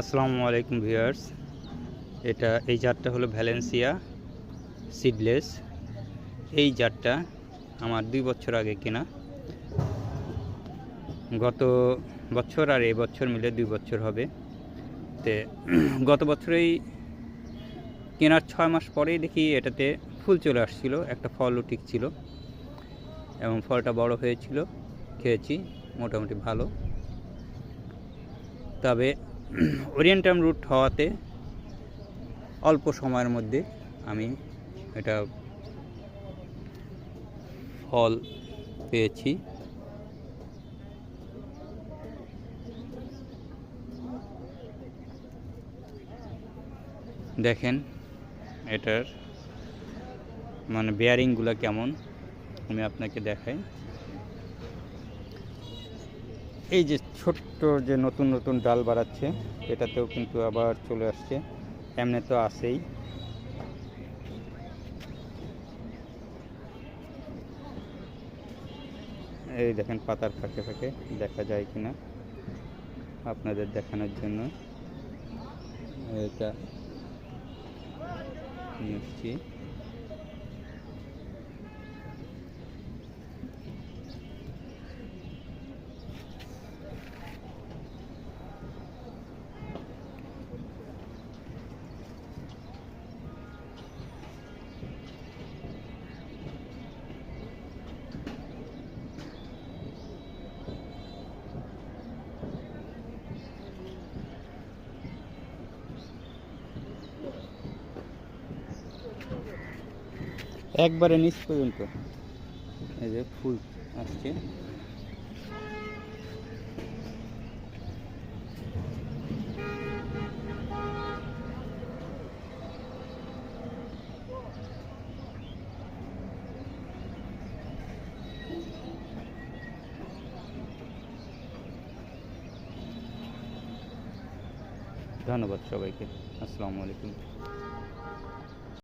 আসসালামু আলাইকুম ভিউয়ার্স। এটা এই জাতটা হলো ভ্যালেন্সিয়া সিডলেস। এই জাতটা আমার দুই বছর আগে কেনা। গত বছর আর এই বছর মিলে দুই বছর হবে। তে গত বছরেই কেনার ছয় মাস পরেই দেখি এটাতে ফুল চলে আসছিল, একটা ফলও ঠিক ছিল। এবং ফলটা বড় হয়েছিল, খেয়েছি, মোটামুটি ভালো। তবে ওরিয়েন্টাম রুট হওয়াতে অল্প সময়ের মধ্যে আমি এটা ফল পেয়েছি। দেখেন এটার মানে বেয়ারিংগুলো কেমন, আমি আপনাকে দেখাই। এই যে ছোট্ট যে নতুন নতুন ডাল বাড়াচ্ছে, এটাতেও কিন্তু আবার চলে আসছে। এমনি তো আসেই এই দেখেন পাতার ফাঁকে ফাঁকে দেখা যায় কিনা আপনাদের দেখানোর জন্য। এটা নিয়ে একবারে নিচ পর্যন্ত। এই যে ফুল আসছে। ধন্যবাদ সবাইকে। আসসালামু আলাইকুম।